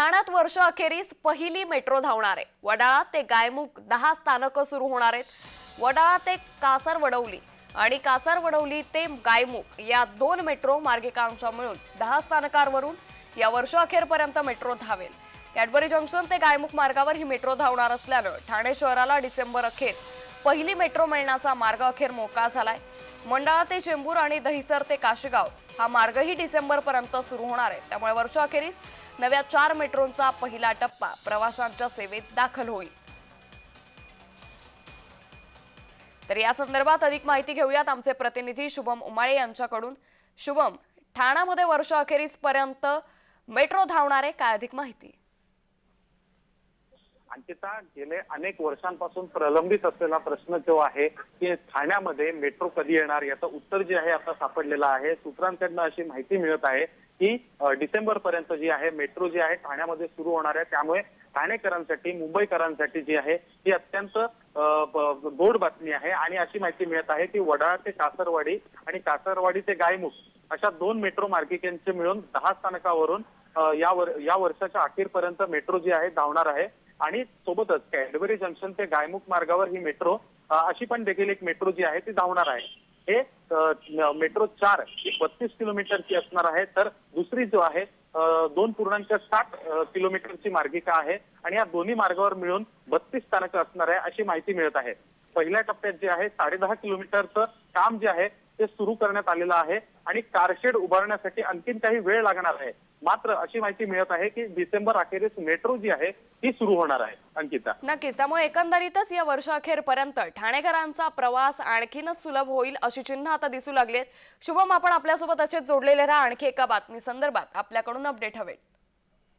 ठाण्यात वर्ष अखेरीस पहिली मेट्रो धावणार आहे. वडाळा ते गायमुख दहा स्थानकं सुरू होणार आहेत. वडाळा ते कासर वडवली आणि कासर वडवली ते गायमुख या दोन मेट्रो मार्गिकांच्या मिळून दहा स्थानकांवरून या वर्ष अखेरपर्यंत मेट्रो धावेल. कॅडबरी जंक्शन ते गायमुख मार्गावर ही मेट्रो धावणार असल्यानं ठाणे शहराला डिसेंबर अखेर पहिली मेट्रो मिळण्याचा मार्ग अखेर मोकळा झालाय. मंडाळा ते चेंबूर आणि दहिसर ते काशेगाव. हा मार्गही डिसेंबरपर्यंत सुरू होणार आहे. त्यामुळे वर्षअखेरीस नव्या चार मेट्रोंचा पहिला टप्पा प्रवाशांच्या सेवेत दाखल होईल. तर या संदर्भात अधिक माहिती घेऊयात आमचे प्रतिनिधी शुभम उमाळे यांच्याकडून. शुभम ठाण्यामध्ये वर्ष अखेरीस पर्यंत मेट्रो धावणार आहे काय अधिक माहिती? अंकिता गेले अनेक वर्षांपासून प्रलंबित असलेला प्रश्न जो आहे की ठाण्यामध्ये मेट्रो कधी येणार याचं उत्तर जे आहे आता सापडलेलं आहे. सूत्रांकडनं अशी माहिती मिळत आहे की डिसेंबर पर्यंत जी आहे मेट्रो जी आहे ठाण्यामध्ये सुरू होणार आहे. त्यामुळे ठाणेकरांसाठी मुंबईकरांसाठी जी आहे ही अत्यंत गोड बातमी आहे. आणि अशी माहिती मिळत आहे की वडाळा ते कासरवाडी आणि कासरवाडी ते गायमुख अशा दोन मेट्रो मार्गिकांचे मिळून दहा स्थानकावरून या वर या वर्षाच्या अखेरपर्यंत मेट्रो जी आहे धावणार आहे. आणि सोबतच कॅडबरी जंक्शन ते गायमुख मार्गावर ही मेट्रो अशी पण देखील एक मेट्रो जी आहे ती धावणार आहे. हे मेट्रो चार बत्तीस किलोमीटरची असणार आहे. तर दुसरी जो आहे दोन पूर्णांक साठ किलोमीटरची मार्गिका आहे आणि या दोन्ही मार्गावर मिळून बत्तीस स्थानकं असणार आहे अशी माहिती मिळत आहे. पहिल्या टप्प्यात जे आहे साडेदहा किलोमीटरचं काम जे आहे ते सुरू करण्यात आलेलं आहे आणि कारशेड उभारण्यासाठी आणखीन काही वेळ लागणार आहे. मात्र अशी माहिती मिळत आहे की डिसेंबर अखेरीस मेट्रो जी आहे ती सुरू होणार आहे. अंकिता. नक्कीच. त्यामुळे एकंदरीतच या वर्षाअखेरपर्यंत ठाणेकरांचा प्रवास आणखीनच सुलभ होईल अशी चिन्ह आता दिसू लागलेत. शुभम आपण आपल्यासोबत असेच जोडलेले राहा. आणखी एका बातमी संदर्भात आपल्याकडून अपडेट हवेत.